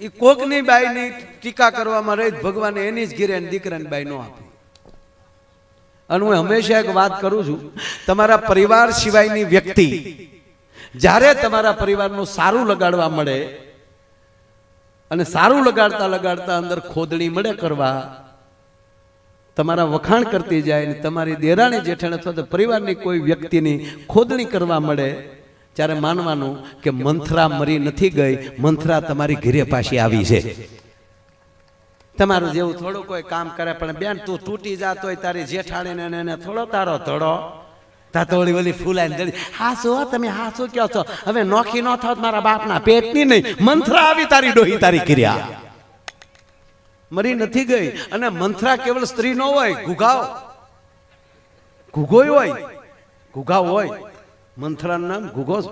એ કોકની બાઈની ટીકા કરવામાં રહી, ભગવાને એની જ ઘીરે દીકરાની બાઈ નો આપી. અને હું હંમેશા એક વાત કરું છું, તમારા પરિવાર સિવાયની વ્યક્તિ, જ્યારે તમારા પરિવારનું સારું લગાડવા મળે, અને સારું લગાડતા લગાડતા અંદર ખોદણી મળે કરવા, તમારા વખાણ કરતી જાય ને તમારી દેરાણી જેઠાણ અથવા તો પરિવારની કોઈ વ્યક્તિની ખોદણી કરવા મળે ત્યારે માનવાનું કે મંથરા મરી નથી ગઈ, મંથરા તમારી ઘીરે પાછી આવી છે. તમારું જેવું થોડું કોઈ કામ કરે, પણ બેન, તું તૂટી જાતો હોય, તારી જેઠાણીને એને થોડો તારો ધડો. તા તો ઓલી ઓલી ફૂલાઈને જડી હાસો તમે? હાસો કહો છો? હવે નોખી ન થાવ મારા બાપના પેટની નહીં. મંથરા આવી તારી ડોહી, તારી ક્રિયા. મરી નથી ગઈ અને મંથરા કેવળ સ્ત્રી નો હોય ઘુઘાવ ઘુઘોય હોય ઘુઘાવ હોય. મંથરાનું નામ ઘુઘોસ.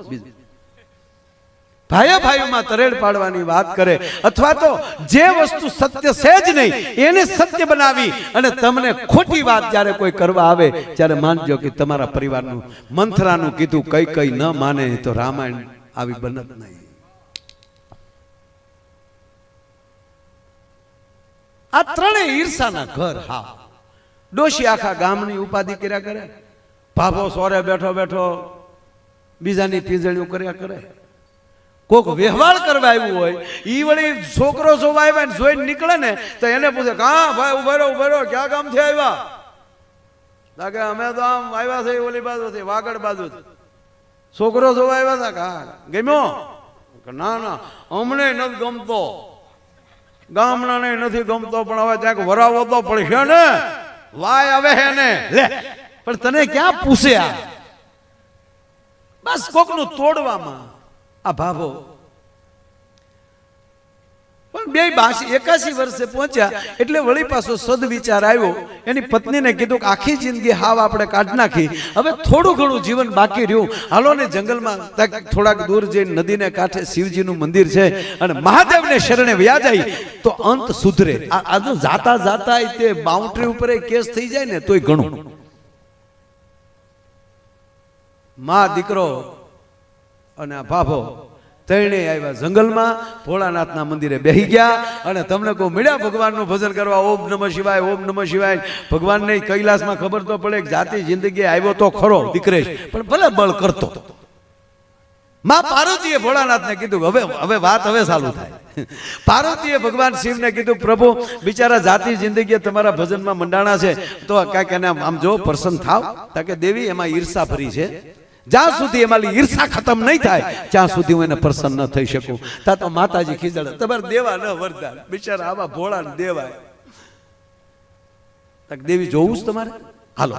ભાઈઓ ભાઈઓમાં તરેડ પાડવાની વાત કરે. અથવા તો જે વસ્તુ સત્ય છે જ નહીં, એને સત્ય બનાવી અને તમને ખોટી વાત જ્યારે કોઈ કરવા આવે, ત્યારે માનજો કે તમારા પરિવારનું મંથરાનું કીધું કઈ કઈ ન માને તો રામાયણ આવી બનત નહીં. આ ત્રણેય ઈર્ષાના ઘર, હા. ડોશી આખા ગામની ઉપાધિ કર્યા કરે. ભાભો સોરે બેઠો બેઠો બીજાની પીંજળીઓ કર્યા કરે. કોક વ્યવહાર કરવા આવ્યું હોય એ વળી છોકરો જોવા આવ્યા ને જોઈને નીકળે ને, તો એને પૂછે હા ભાઈ ઊભા રહો ઊભા રહો, ક્યાં ગામથી આવ્યા? કે અમે તો આમ આવ્યા છે ઓલી બાજુથી, વાગડ બાજુથી. છોકરો જોવા આવ્યા હતા, કા, ગમ્યો? ના ના, અમને નથી ગમતો. ગામડાને નથી ગમતો, પણ હવે ક્યાંક વરાવો તો પડશે ને. વાય આવે હે ને. લે, પણ તને ક્યાં પૂછે આ? બસ કોકનું તોડવામાં આ ભાવો. પણ બે બાસી એકાસી વર્ષે પહોંચ્યા એટલે વળી પાછો સદવિચાર આવ્યો. એની પત્નીને કીધું કે આખી જિંદગી હાવ આપણે કાઢ નાખી. હવે થોડું ઘણું જીવન બાકી રહ્યું. હાલો ને જંગલમાં થોડાક દૂર જઈને નદીને કાંઠે શિવજીનું મંદિર છે અને મહાદેવને શરણે વ્યા જાય તો અંત સુધરે. આ જાતા જાતા તે બાઉન્ડ્રી ઉપર કેસ થઈ જાય ને તોય ઘણું. માં દીકરો અને ભાભો તેણે આવ્યા જંગલમાં. ભોળાનાથના મંદિરે બેહી ગયા અને તમને કહું મળ્યા ભગવાનનું ભજન કરવા ઓમ નમઃ શિવાય, ઓમ નમઃ શિવાય. ભગવાનને કૈલાસમાં ખબર તો પડે જાતિ જિંદગી આવ્યો તો ખરો દીકરેશ પણ ભલે બળ કરતો. માં પાર્વતીએ ભોળાનાથને કીધું, હવે હવે વાત હવે ચાલુ થાય. પાર્વતીએ ભગવાન શિવને કીધું, પ્રભુ, બિચારા જાતિ જિંદગી તમારા ભજનમાં મંડાણા છે. તો કાંઈક એને આમ જો પ્રસન્ન થાવ. તાકે દેવી એમાં ઈર્ષા ભરી છે. જ્યાં સુધી એમાં ઈર્ષા ખતમ નહીં થાય ત્યાં સુધી હું એને પ્રસન્ન ન થઈ શકું. ત્યાં તો માતાજી ખીજડ. તમારે દેવા ન વરદાન. બિચારા આવા ભોળા ને દેવાય દેવી જોવું જ તમારે? હાલો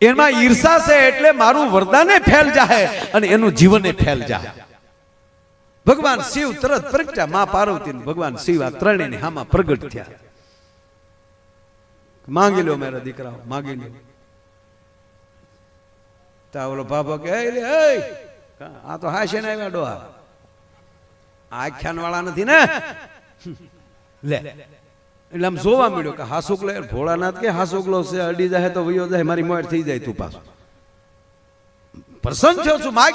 એમાં ઈર્ષા છે એટલે મારું વરદાને ફેલ જાહે અને એનું જીવને ફેલ જાહે. ભગવાન શિવ તરત પ્રગટ્યા મા પાર્વતી ભગવાન શિવ આ ત્રણેય હામાં પ્રગટ થયા. માંગી લો મારા દીકરાઓ માંગી લો તા ઓલો બાબા કે "એ આ તો હાશે ને આવ્યા ડોહા. આખ્યાન વાળા નથી ને? લે. એટલે આમ જોવા મળ્યો કે હાસુકલો ભોળાનાથ કે હાસુકલો છે, અડી જાય તો વયો જાય મારી મોડ થઈ જાય તું પાછો. પ્રસન્ન થયો છું, માગ.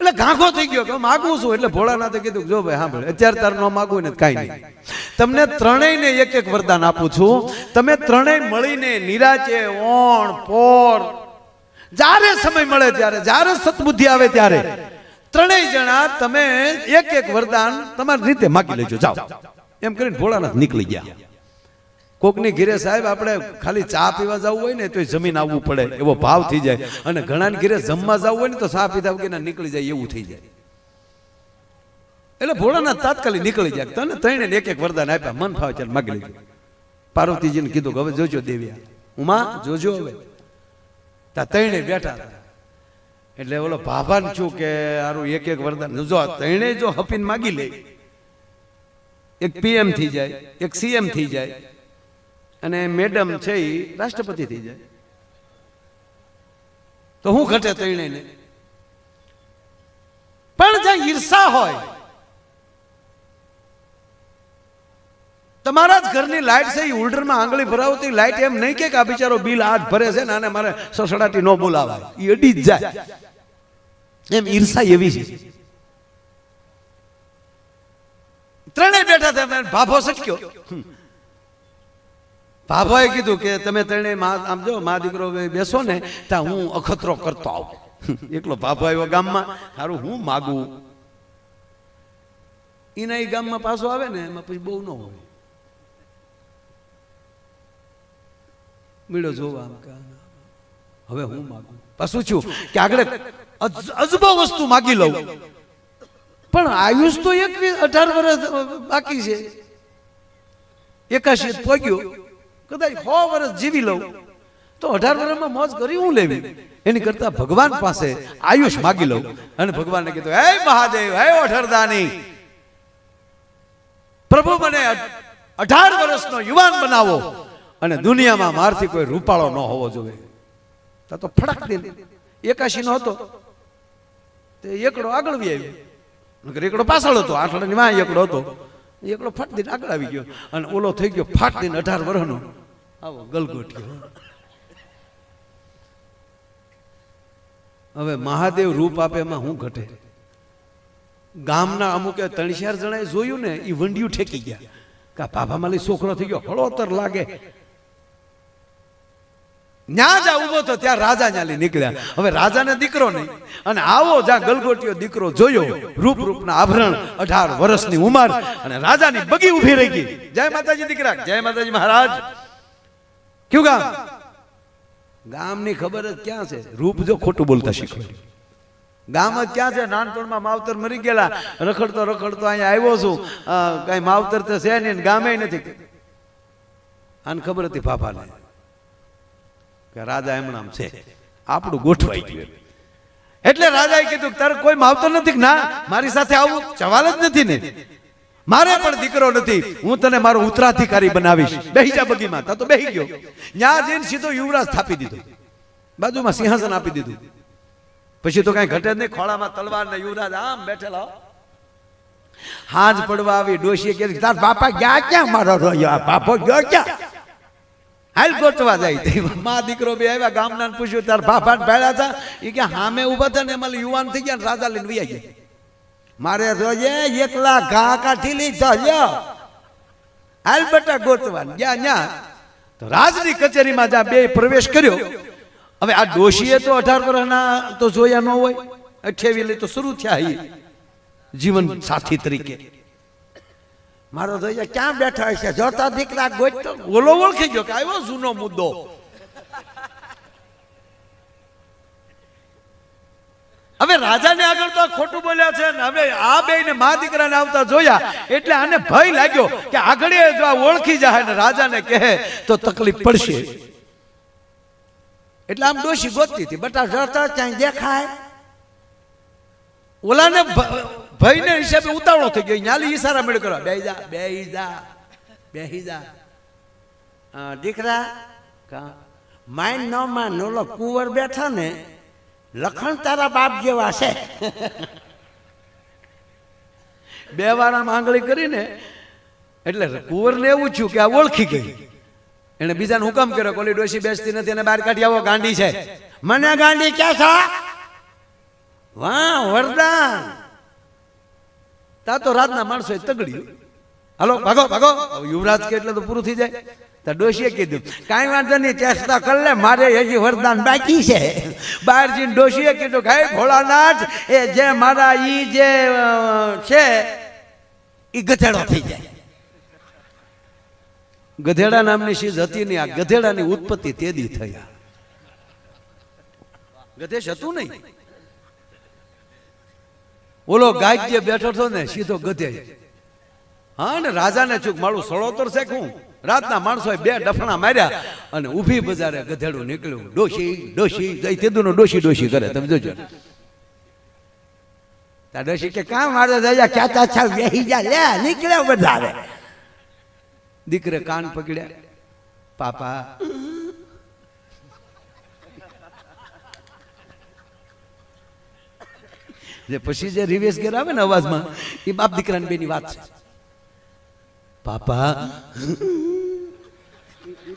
એટલે ગાંખો થઈ ગયો કે માગું છું, એટલે ભોળાનાથે કીધું જો ભાઈ હા ભાઈ અત્યારે તાર ન માગવું ને કાંઈ નહીં. તમને ત્રણેયને એક એક વરદાન આપું છું. તમે ત્રણેય મળીને નિરાચે, ઓણ, પોર જ્યારે સમય મળે ત્યારે, જ્યારે સતબુદ્ધિ આવે ત્યારે. ત્રણેય જણા તમે એક એક વરદાન તમારી રીતે માગી લેજો. જાઓ. એમ કરીને ભોળાનાથ નીકળી ગયા. કોકની ઘીરે સાહેબ, આપણે ખાલી ચા પીવા જવું હોય ને તો જમીન આવવું પડે. એવો ભાવ થઈ જાય. અને ઘણા ઘીરે જમવા જવું હોય ને તો ચા પીધા વગેરે નીકળી જાય એવું થઈ જાય. એટલે ભોળાનાથ તાત્કાલિક નીકળી જાય તને ત્રણે એક એક વરદાન આપ્યા. મન ફાવે ચાલ માગી લીધું પાર્વતીજીને કીધું કે, હવે જોજો દેવ્યા. ઉમા, જોજો હવે. તા ત્રણે બેઠા એટલે ઓલો ભાભાન છું કે આરું એક એક વરદાન. જો આ જો હપીને માગી લે, એક પીએમ થઈ જાય, એક સીએમ થઈ જાય, અને મેડમ છે એ રાષ્ટ્રપતિ થઈ જાય. તો હું ઘટે ત્રણેયને પણ જ્યાં ઈર્ષા હોય તમારા જ ઘરની લાઇટ છે એ હોલ્ડરમાં આંગળી ભરાવતી લાઇટ એમ નહીં કે આ બિચારો બિલ આજ ભરે છે ને આને મારે સસડાટી ન બોલાવાય. એ અડી જ જાય. એમ ઈર્ષા એવી છે. ત્રણેય બેઠા હતા ભાભો સટક્યો ભાભોએ કીધું કે તમે ત્રણેય આમ જો, મા દીકરો બેસો ને, ત્યાં હું અખતરો કરતો આવું. એકલો ભાભો આવ્યો ગામમાં સારું હું માગું. એના એ ગામમાં પાછો આવે ને, એમાં પછી બહુ ન હોય. મીડો જોવા આમ. હવે હું માગું? પાછું છું કે આગળ અજબો વસ્તુ માગી લઉં. પણ આયુષ તો એકવીસ અઢાર વર્ષ બાકી છે. એકાશી પગ્યો. કદાચ સો વર્ષ જીવી લઉં. તો અઢાર વર્ષમાં મોજ કરી હું લેવી? એની કરતા ભગવાન પાસે આયુષ માગી લઉં. અને ભગવાનને કીધું હે મહાદેવ હે ઓઠરદાની. પ્રભુ મને અઢાર વર્ષનો યુવાન બનાવો. અને દુનિયામાં મારથી કોઈ રૂપાળો ન હોવો જોઈએ. તો તો ફડક દે. એકાશી નો હતો. તે એકડો આગળ વી આવ્યો એકડો પાછળ હતો. આઠડાની માં એકડો હતો. એકડો ફટ દઈને આગળ આવી ગયો. અને ઓલો થઈ ગયો ફાટ દઈને અઢાર વર્ષનો આવો ગલગોટ્યો. હવે મહાદેવ રૂપ આપે એમાં હું ઘટે? ગામના અમુકે ત્રણ ચાર જણાએ જોયું ને એ વંડિયું ઠેકી ગયા. કા પાભા માલી છોકરો થઈ ગયો. હળોતર લાગે. ન્યા જા ઊભો તો ત્યાં રાજા ન્યાલી નીકળ્યા. હવે રાજાને દીકરો નહીં. અને આવો જ્યાં ગલગોટીયો દીકરો જોયો રૂપ રૂપના આભરણ અઢાર વર્ષની ઉંમર અને રાજાની બગી ઊભી રહી ગઈ. જય માતાજી દીકરા, જય માતાજી મહારાજ. કયું ગામ? ગામની ખબર જ ક્યાં છે? રૂપ જો ખોટું બોલતા શીખો ગામ જ ક્યાં છે? નાનપણમાં માવતર મરી ગયેલા. રખડતો રખડતો અહીંયા આવ્યો છું. કાંઈ માવતર તો છે નહીં ગામે નથી. આને ખબર હતી પાપાને. કે રાજા એમણામ છે. આપણું ગોઠવાઈ ગયું એટલે રાજાએ કીધું તારે કોઈ માવતો નથી ના, મારી સાથે આવું સવાલ જ નથી ને. મારે પણ દીકરો નથી. હું તને મારો ઉત્તરાધિકારી બનાવીશ. બેહી જા બગીમાં. તા તો બેહી ગયો. ન્યા જઈને સીધો યુવરાજ સ્થાપી દીધો. બાજુમાં સિંહાસન આપી દીધું. પછી તો કઈ ઘટે જ નહીં. ખોળામાં તલવાર ને યુવરાજ આમ બેઠેલા. હાજ પડવા આવી. ડોશીએ કે તાર બાપા ગયા ક્યાં? મારો રહ્યો બાપો ગયો ક્યાં? હાલ ગોતવા જાય તે મા દીકરો બે આવ્યા ગામના પૂછ્યું તાર બાપા ભેળા હતા એ કે હામે ઊભા હતા ને એમાં યુવાન થઈ ગયા રાજા લઈને વૈયા ગયા. મારે રોજે એકલા ઘા કાઠી લીધા લ્યો. હાલ બેટા ગોતવા ગયા ન્યા. તો રાજની કચેરીમાં જ્યાં બે પ્રવેશ કર્યો હવે આ ડોશીએ તો અઢાર વર્ષના તો જોયા ન હોય. અઠ્યાવીસ તો શરૂ થયા જીવન સાથી તરીકે. મારો ધોઈએ ક્યાં બેઠા હશે? જોતા દીકરા ગોતતો ઓલો ઓળખી ગયો કે આવ્યો જૂનો મુદ્દો. હવે રાજાને આગળ તો ખોટું બોલ્યા છે ને હવે આ બે ને મા દીકરાને આવતા જોયા. એટલે આને ભય લાગ્યો કે આગળ જો આ ઓળખી જાય ને રાજાને કહે, તો તકલીફ પડશે. એટલે આમ ડોશી ગોતતી હતી. બટા જતા ક્યાંય દેખાય? ઓલાને ભ- ભયને હિસાબે ઉતાવળો થઈ ગયો. ન્યાલી ઈશારા મેળ કરવા. બે જા બે જા બે જા. દીકરા, કા ન માન ઓલો કુંવર બેઠા ને, લખણ તારા બાપ જેવા છે. બે વાર માંગણી કરીને, એટલે કુંવરને એવું થયું કે આ ઓળખી ગઈ. એને બીજાને હુકમ કર્યો? કોલી ડોસી બેસતી નથી, એને બહાર કાઢી આવો, ગાંડી છે. મને ગાંડી ક્યાં છો વાહ, વરદાન. તા તો રાતના માણસો તગડ્યું. હાલો, ભાગો ભાગો. યુવરાજ કે એટલે તો પૂરું થઈ જાય. તો ડોશીએ કીધું, કાંઈ વાંધો નહીં, ચેષ્ટા કર લે, મારે હજી વરદાન બાકી છે. બહાર જઈને ડોશીએ કીધું "હે ભોળાનાથ, એ જે મારા ઈ જે છે, ઈ ગધેડો થઈ જાય. ગધેડા નામની ચીજ હતી નહીં, આ ગધેડાની ઉત્પત્તિ તેદી થયા ગધેશ હતું નહીં. ઓલો ગાય જે બેઠો હતો ને, સીધો ગધે હા, ને રાજાને ચૂક મારું સળોતર છે હું? રાતના માણસોએ બે ડફણા માર્યા અને ઊભી બજારે ગધેડું નીકળ્યું. ડોશી ડોશી જઈ તેદુનો ડોશી ડોશી કરે, તમે જોજો. તા ડોશી કે, કામ મારે જાય ક્યાં છા વેહી જા, લે, નીકળે વધારે દીકરે કાન પકડ્યા. પાપા જે પછી જે રિવેશ ઘેર આવે ને અવાજમાં, એ બાપ દીકરાની બેની વાત છે. પાપા.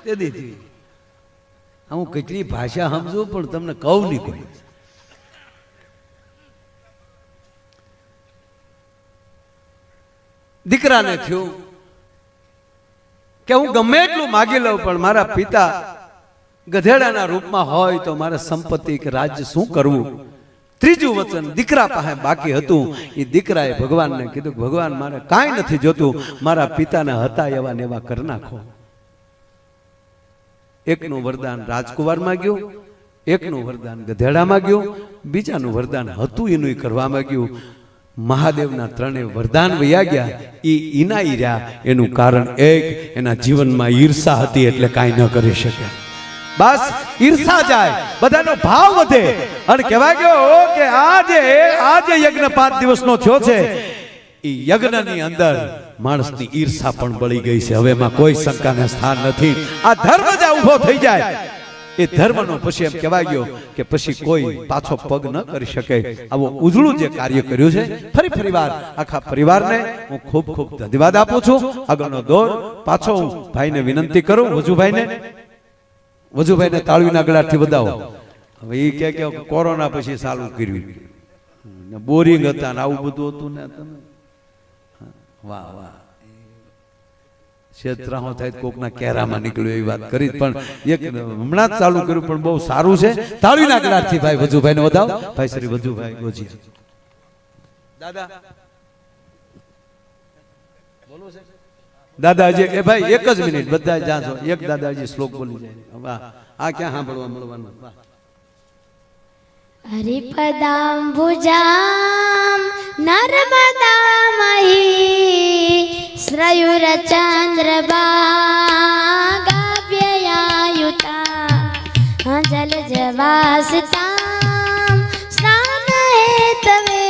તે દીધી હું કેટલી ભાષા સમજુ, પણ તમને કહું નહીં કોઈ. દીકરાને થયું કે હું ગમે એટલું માગી લઉં, પણ મારા પિતા ગધેડાના રૂપમાં હોય તો મારે સંપત્તિ કે રાજ્ય શું કરવું? ત્રીજું વચન, દીકરા પાસે બાકી હતું. એ દીકરાએ ભગવાનને કીધું, ભગવાન, મારે કાંઈ નથી જોતું. મારા પિતાને હતા એવા ને એવા કરી નાખો. એકનું વરદાન રાજકુમાર માંગ્યું એકનું વરદાન ગધેડા માંગ્યું બીજાનું વરદાન હતું એનું કરવા માંગ્યું મહાદેવના ત્રણેય વરદાન વયા ગયા. એ ઈનાઈ રહ્યા. એનું કારણ એક, એના જીવનમાં ઈર્ષા હતી એટલે કાંઈ ન કરી શકે. બસ ઈર્ષા જાય, બધાનો ભાવ વધે. અને કહેવાય ગયો કે આજે આજે યજ્ઞ પાંચ દિવસનો થયો છે. એ યજ્ઞની અંદર માણસની ઈર્ષા પણ બળી ગઈ છે. હવે એમાં કોઈ શંકાને સ્થાન નથી. આ ધર્મ જ ઊભો થઈ જાય. એ ધર્મનો પછી એમ કહેવાય ગયો કે પછી કોઈ પાછો પગ ન કરી શકે. આવો ઉજળું જે કાર્ય કર્યું છે, ફરી ફરી વાર આખા પરિવારને હું ખૂબ ખૂબ ધન્યવાદ આપું છું. આગળનો દોર પાછો હું ભાઈને વિનંતી કરું, વજુભાઈને. વજુભાઈને તાળવીના ગળાથી વધાવો. હવે એ કે કે કોરોના પછી સારું કર્યું. ને બોરિંગ હતા ને આવું બધું હતું ને તમે? વાહ વાહ. છેતરાહો થાય કોકના કેરામાં નીકળ્યો એવી વાત કરી. પણ એક હમણાં જ ચાલુ કર્યું પણ બહુ સારું છે. તાળવીના ગળાથી ભાઈ વજુભાઈને વધાવ. ભાઈ શ્રી વજુભાઈ ગોજીયા. દાદા. दादाजी ए भाई एक एकज मिनट बद्दा जासो एक दादाजी श्लोक बोली जाए वाह आ क्या हाँ बड़वा मलवान वाह हरि पदाम भुजाम नर्मदा मही श्रयुर चंद्र बाव्ययुता हजल जवासताम स्नान हेतवे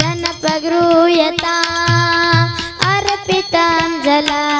जनप गृयता la